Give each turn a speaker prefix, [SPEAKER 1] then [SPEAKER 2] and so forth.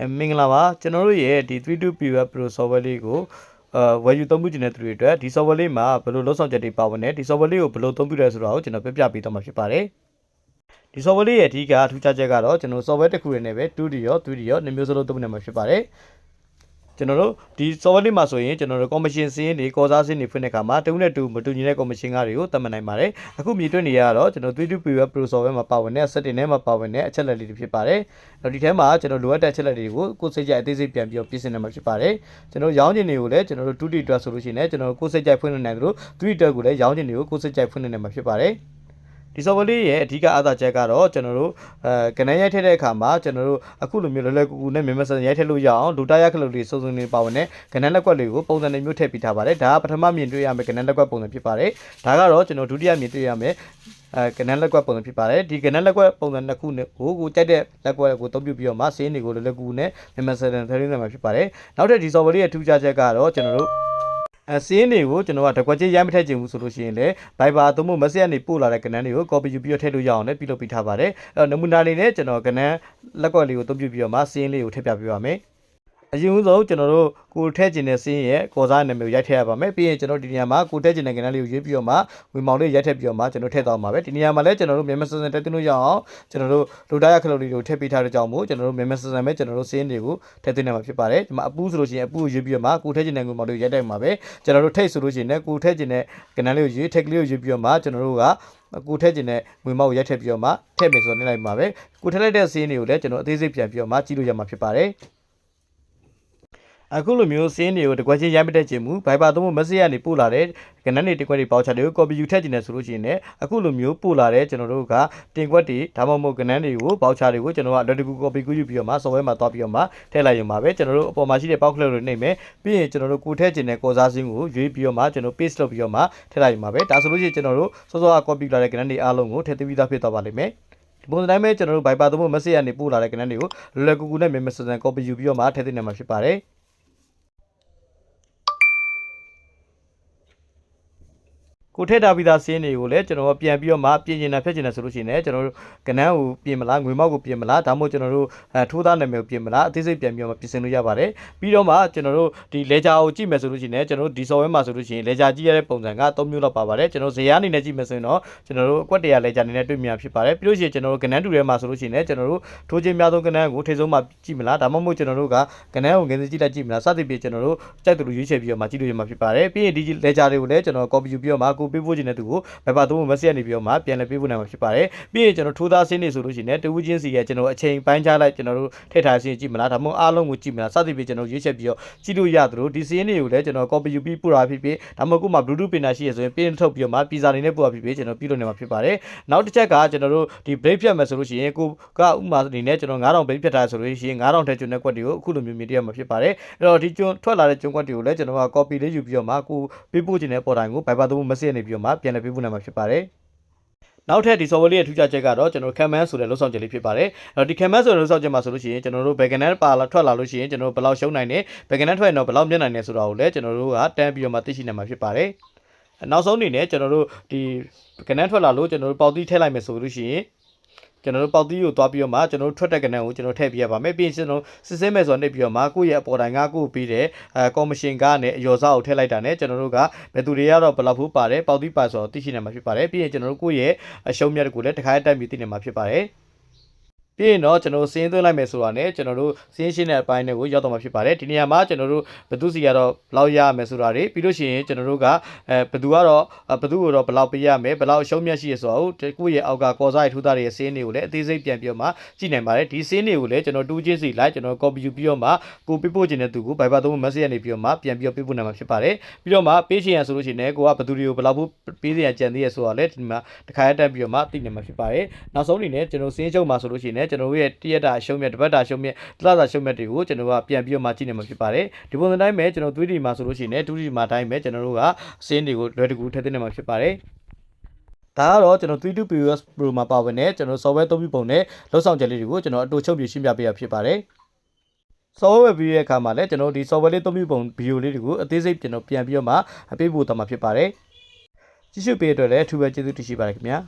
[SPEAKER 1] အဲမင်္ဂလာပါကျွန်တော်တို့ရဲ့ဒီ 32 PWeb Pro software လေးကိုအာဝယ်ယူသုံးပြုခြင်းတဲ့သူတွေအတွက်ဒီ software လေးမှာဘယ်လိုလုပ်ဆောင်ချက်တွေပါဝင်လဲဒီ software လေးကိုဘယ်လိုသုံးပြုရဲဆိုတာကိုကျွန်တော်ပြပြပေးတော့မှာဖြစ်ပါတယ်ဒီ software လေးရဲ့အဓိကအထူးခြားချက်ကတော့ကျွန်တော် software တစ်ခုရနဲ့ပဲ 2D ရော 3D ရောနှစ်မျိုးစလုံးသုံးနေမှာဖြစ်ပါတယ် ကျွန်တော်တို့ဒီ software လေးမှာဆိုရင်ကျွန်တော်တို့ commission စင်းတွေကောစားစင်းတွေဖွင့်တဲ့အခါမှာတဦးနဲ့တူမတူညီတဲ့ commission ကားတွေကိုသတ်မှတ်နိုင်ပါတယ်အခုမြင်တွေ့နေရတော့ကျွန်တော်32 PWeb Pro software မှာပါဝင်တဲ့ setting ထဲမှာပါဝင်တဲ့အချက်လက်လေးတွေဖြစ်ပါတယ်အဲ့တော့ဒီထဲမှာကျွန်တော်လိုအပ်တဲ့အချက်လက်တွေကိုကိုယ်စိတ်ကြိုက်အသေးစိတ်ပြန်ပြီးတော့ပြင်ဆင်နေမှာဖြစ်ပါတယ်ကျွန်တော်ရောင်းချင်တွေကိုလည်းကျွန်တော်တို့ 2D အတွက်ဆိုလို့ရှိရင်လည်းကျွန်တော်ကိုယ်စိတ်ကြိုက်ဖွင့်နေနိုင်သလို 3D အတွက်ကိုလည်းရောင်းချင်တွေကိုကိုယ်စိတ်ကြိုက်ဖွင့်နေနိုင်မှာဖြစ်ပါတယ် ဒီ software လေးရဲ့အဓိကအားသာချက်ကတော့ကျွန်တော်တို့အဲကနန်းရိုက်ထည့်တဲ့အခါမှာကျွန်တော်တို့အခုလိုမျိုးလွယ်လွယ်ကူကူနဲ့မြန်မြန်ဆန်ဆန်ရိုက်ထည့်လို့ရအောင်ဒူတာရခလုတ်လေးစုံစုံလေးပါဝင်တဲ့ကနန်းလက်ကွက်လေးကိုပုံစံလေးမျိုးထည့်ပေးထားပါတယ်ဒါကပထမမြင်တွေ့ရမယ့်ကနန်းလက်ကွက်ပုံစံဖြစ်ပါတယ်ဒါကတော့ကျွန်တော်ဒုတိယမြင်တွေ့ရမယ့်အဲကနန်းလက်ကွက်ပုံစံဖြစ်ပါတယ်ဒီကနန်းလက်ကွက်ပုံစံနှစ်ခုနဲ့ကိုကိုကြိုက်တဲ့လက်ကွက်ကိုသုံးပြုပြီးတော့မှစင်းတွေကိုလွယ်လွယ်ကူကူနဲ့မြန်မြန်ဆန်ဆန်ထည့်ရမှာဖြစ်ပါတယ်နောက်ထပ်ဒီ software လေးရဲ့ထူးခြားချက်ကတော့ကျွန်တော်တို့ အဲစင်းတွေကိုကျွန်တော်ကတကွက်ချင်းရိုင်းမထည့်ချင်ဘူးဆိုလို့ရှိရင်လည်း Viber သို့မဟုတ် Message ကနေပို့လာတဲ့ကဏ္ဍတွေကို copy ယူပြီးတော့ထည့်လို့ရအောင်လည်းပြုလုပ်ပေးထားပါတယ်အဲ့တော့နမူနာအနေနဲ့ကျွန်တော်ကဏ္ဍလက်ကွက်လေးကိုအသုံးပြုပြီးတော့မှစင်းလေးကိုထည့်ပြပေးပါမယ် အရင်ဆုံးကျွန်တော်တို့ကိုထည့်ကျင်တဲ့စင်းရဲ့ကော်စားနာမည်ကိုရိုက်ထည့်ရပါမယ်ပြီးရင်ကျွန်တော်ဒီနေရာမှာကိုထည့်ကျင်တဲ့ကဏ္ဍလေးကိုရွေးပြီးတော့မှဝေမောင်လေးရိုက်ထည့်ပြီးတော့မှကျွန်တော်ထည့်သွားမှာပဲဒီနေရာမှာလည်းကျွန်တော်တို့မြန်မာစစန်တက်သွင်းလို့ရအောင်ကျွန်တော်တို့လူတာရခလုတ်လေးကိုထည့်ပေးထားတဲ့ကြောင့်မို့ကျွန်တော်တို့မြန်မာစစန်ပဲကျွန်တော်တို့စင်းတွေကိုထည့်သွင်းနိုင်မှာဖြစ်ပါတယ်ဒီမှာအပူးဆိုလို့ရှိရင်အပူးကိုရွေးပြီးတော့မှကိုထည့်ကျင်တဲ့ဝေမောင်လေးကိုရိုက်ထည့်မှာပဲကျွန်တော်တို့ထိတ်ဆိုလို့ရှိရင်လည်းကိုထည့်ကျင်တဲ့ကဏ္ဍလေးကိုရွေးထိတ်ကလေးကိုရွေးပြီးတော့မှကျွန်တော်တို့ကကိုထည့်ကျင်တဲ့ငွေမောက်ကိုရိုက်ထည့်ပြီးတော့မှထည့်မယ်ဆိုတော့နေလိုက်မှာပဲကိုထည့်လိုက်တဲ့စီးတွေကိုလည်းကျွန်တော်အသေးစိတ်ပြန်ပြီးတော့မှကြည့်လို့ရမှာဖြစ်ပါတယ် အခုလိုမျိုးစင်းတွေကိုတကွက်ချင်းရိုက်မတက်ခြင်းမူ Viber သုံးဖို့ message ကနေပို့လာတဲ့ကဏ္ဍတွေတင်ကွက်တွေပေါချတွေကို copy ယူထည့်ခြင်းနဲ့ဆိုလို့ရှိရင်လည်းအခုလိုမျိုးပို့လာတဲ့ကျွန်တော်တို့ကတင်ကွက်တွေဒါမှမဟုတ်ကဏ္ဍတွေကိုပေါချတွေကိုကျွန်တော်က logic copy ကူးယူပြီးတော့မှ software မှာသွားပြီးတော့မှထည့်လိုက်ရုံပါပဲကျွန်တော်တို့အပေါ်မှာရှိတဲ့ပေါက်ကလစ်တွေနှိပ်မယ်ပြီးရင်ကျွန်တော်တို့ကိုထည့်ခြင်းနဲ့ကော်စားစင်းကိုရွေးပြီးတော့မှကျွန်တော် paste လုပ်ပြီးတော့မှထည့်လိုက်ရုံပါပဲဒါဆိုလို့ရှိရင်ကျွန်တော်တို့စောစောက copy လာတဲ့ကဏ္ဍတွေအားလုံးကိုထည့်သွင်းပြီးသားဖြစ်သွားပါလိမ့်မယ်ဒီပုံစံတိုင်းပဲကျွန်တော်တို့ Viber သုံးဖို့ message ကနေပို့လာတဲ့ကဏ္ဍတွေကိုလွယ်လွယ်ကူကူနဲ့မြန်မြန်ဆန်ဆန် copy ယူပြီးတော့မှထည့်သွင်းနိုင်မှာဖြစ်ပါတယ် ကိုထည့်ထားပြီးသားစင်းတွေကိုလည်းကျွန်တော်ပြန်ပြီးတော့မှပြင်ကျင်တာဖြတ်ကျင်တာဆိုလို့ရှိရင်လည်းကျွန်တော်တို့ကဏ္ဍကိုပြင်မလားငွေမောက်ကိုပြင်မလားဒါမှမဟုတ်ကျွန်တော်တို့အဲထိုးသားနာမည်ကိုပြင်မလားအသေးစိတ်ပြန်ပြီးတော့မှပြင်ဆင်လို့ရပါတယ်ပြီးတော့မှကျွန်တော်တို့ဒီ ledger ကိုကြည့်မယ်ဆိုလို့ရှိရင်လည်းကျွန်တော်တို့ဒီ software မှာဆိုလို့ရှိရင် ledger ကြည့်ရတဲ့ပုံစံက3မျိုးလောက်ပါပါတယ်ကျွန်တော်ဇေယျအနေနဲ့ကြည့်မယ်ဆိုရင်တော့ကျွန်တော်တို့အကွက်တရာ ledger အနေနဲ့တွေ့မြင်ဖြစ်ပါတယ်ပြီးလို့ရှိရင်ကျွန်တော်တို့ကဏ္ဍတူထဲမှာဆိုလို့ရှိရင်လည်းကျွန်တော်တို့ထိုးခြင်းများသောကဏ္ဍကိုထိဆုံးမှကြည့်မလားဒါမှမဟုတ်ကျွန်တော်တို့ကကဏ္ဍကိုငင်းစကြည့်လိုက်ကြည့်မလားစသဖြင့်ကျွန်တော်တို့ကြိုက်သူလိုရွေးချယ်ပြီးတော့မှကြည့်လို့ရမှာဖြစ်ပါတယ်ပြီးရင်ဒီ ledger တွေကိုလည်းကျွန်တော် copy ယူပြီးတော့မှကိုပေးဖို့ခြင်းတဲ့သူကို Viber သုံးဖို့ message နေပြီးတော့မှပြန်လည်ပေးဖို့နိုင်မှာဖြစ်ပါတယ်ပြီးရင်ကျွန်တော်ထိုးသားစင်းနေဆိုလို့ရှိရင်တဝူးချင်းစီရဲ့ကျွန်တော်အချိန်ပိုင်းခြားလိုက်ကျွန်တော်တို့ထည့်ထားစင်းကြည့်မလားဒါမှမဟုတ်အားလုံးကိုကြည့်မလားစသဖြင့်ကျွန်တော်ရွေးချယ်ပြီးတော့ကြည့်လို့ရသလိုဒီစင်းတွေကိုလည်းကျွန်တော် copy ယူပြီးပို့တာဖြစ်ဖြစ်ဒါမှမဟုတ်ကိုမှ Bluetooth ပင်တာရှိရဆိုရင်ပင်းထုတ်ပြီးတော့မှ pizza နေနဲ့ပို့တာဖြစ်ဖြစ်ကျွန်တော်ပြုလုပ်နေမှာဖြစ်ပါတယ်နောက်တစ်ချက်ကကျွန်တော်တို့ဒီ break ဖြတ်မယ်ဆိုလို့ရှိရင်ကိုကဥမာအနေနဲ့ကျွန်တော်9000 break ဖြတ်ထားဆိုလို့ရှိရင်9000ထက်ကျွန်းတဲ့ကွက်တွေကိုအခုလိုမျိုးမြင်တရမှာဖြစ်ပါတယ်အဲ့တော့ဒီကျွန်းထွက်လာတဲ့ကျွန်းကွက်တွေကိုလည်းကျွန်တော်က copy လေးယူပြီးတော့မှကိုပေးပို့ခြင်းတဲ့ပေါ်တိုင်းကို Viber သုံးဖို့ message နေပြီးတော့မှပြန်လည်ပေးပို့နိုင်မှာဖြစ်ပါတယ်နောက်ထပ်ဒီ software လေးရဲ့ထူးခြားချက်ကတော့ကျွန်တော် Canvas ဆိုတဲ့လုပ်ဆောင်ချက်လေးဖြစ်ပါတယ်။အဲ့တော့ဒီ Canvas ဆိုတဲ့လုပ်ဆောင်ချက်မှာဆိုလို့ရှိရင်ကျွန်တော်တို့ backend ပါလာထွက်လာလို့ရှိရင်ကျွန်တော်တို့ဘယ်လောက်ရှုံးနိုင်တယ် backend ထွက်ရင်တော့ဘယ်လောက်မြတ်နိုင်တယ်ဆိုတာကိုလည်းကျွန်တော်တို့ကတန်းပြီးတော့မှသိရှိနိုင်မှာဖြစ်ပါတယ်။နောက်ဆုံးအနေနဲ့ကျွန်တော်တို့ဒီ backend ထွက်လာလို့ကျွန်တော်တို့ပေါက်တီးထည့်လိုက်မယ်ဆိုလို့ရှိရင် ကျွန်တော်တို့ပေါက်တီးကိုသွားပြီးတော့မှကျွန်တော်တို့ထွက်တဲ့ကဏ္ဍကိုကျွန်တော်ထည့်ပြရပါမယ်ပြီးရင်ကျွန်တော်စစ်စင်းမယ်ဆိုတော့နေပြီးတော့မှကိုယ့်ရဲ့အပေါ်တိုင်းကကိုယ့်ပြီးတဲ့အဲကော်မရှင်ကနဲ့အယောစားကိုထည့်လိုက်တာနဲ့ကျွန်တော်တို့ကဘယ်သူတွေကတော့ဘယ်လောက်ဖို့ပါတယ်ပေါက်တီးပါဆိုတော့သိရှိနိုင်မှာဖြစ်ပါတယ်ပြီးရင်ကျွန်တော်တို့ကိုယ့်ရဲ့အရှုံးမြတ်ကိုလည်းတစ်ခါတိုက်ပြီးသိနိုင်မှာဖြစ်ပါတယ် ပြီးရင်တော့ကျွန်တော်စင်းသွင်းလိုက်မယ်ဆိုတာနဲ့ကျွန်တော်တို့စင်းရှင်းတဲ့အပိုင်းတွေကိုရောက်တော့မှာဖြစ်ပါတယ်ဒီနေရာမှာကျွန်တော်တို့ဘသူစီကတော့ဘယ်လောက်ရရမယ်ဆိုတာတွေပြီးလို့ရှိရင်ကျွန်တော်တို့ကအဲဘသူကတော့ဘသူကိုတော့ဘယ်လောက်ပေးရမယ်ဘယ်လောက်အရှုံးမြတ်ရှိရဆိုတော့ကိုယ့်ရဲ့အောက်ကကော်စားရထူးသားတွေရဲ့စင်းတွေကိုလည်းအသေးစိတ်ပြန်ပြီးတော့မှကြည့်နိုင်ပါတယ်ဒီစင်းတွေကိုလည်းကျွန်တော်တူးချင်းစီလိုက်ကျွန်တော် copy ယူပြီးတော့မှကိုပြပို့ခြင်းတဲ့သူကို Viber သုံး message ရနေပြီးတော့မှပြန်ပြီးတော့ပြပို့နိုင်မှာဖြစ်ပါတယ်ပြီးတော့မှပေးချင်ရဆိုလို့ရှိရင်လည်းကိုကဘသူတွေကိုဘယ်လောက်ဖို့ပေးစရာကြံသေးရဆိုတော့လည်းဒီမှာတစ်ခါတက်ပြီးတော့မှသိနိုင်မှာဖြစ်ပါတယ်နောက်ဆုံးအနေနဲ့ကျွန်တော်စင်းချုပ်မှာဆိုလို့ရှိရင်လည်းကျွန်တော်တို့ရဲ့တရက်တာအရှုံးမြတ်တစ်ပတ်တာအရှုံးမြတ်တလတာအရှုံးမြတ်တွေကိုကျွန်တော်ကပြန်ပြီးတော့မှကြည့်နေမှာဖြစ်ပါတယ်ဒီပုံစံတိုင်းပဲကျွန်တော် 3D မှာဆိုလို့ရှိရင်လည်း 2D မှာတိုင်းပဲကျွန်တော်တို့ကစင်းတွေကိုလွယ်တကူထည့်သွင်းနေမှာဖြစ်ပါတယ်ဒါကတော့ကျွန်တော်32 POS Pro မှာပါဝင်တဲ့ကျွန်တော် software သုံးပြပုံနဲ့လောက်ဆောင်ချက်လေးတွေကိုကျွန်တော်အတူချုပ်ပြရှင်းပြပေးရဖြစ်ပါတယ် software ပြီးရဲ့အခါမှာလည်းကျွန်တော်ဒီ software လေးသုံးပြပုံ video လေးတွေကိုအသေးစိတ်ကျွန်တော်ပြန်ပြီးတော့မှပေးပို့သွားမှာဖြစ်ပါတယ်ကြည့်ရှုပေးတဲ့အတွက်လည်းအထူးပဲကျေးဇူးတင်ရှိပါတယ်ခင်ဗျာ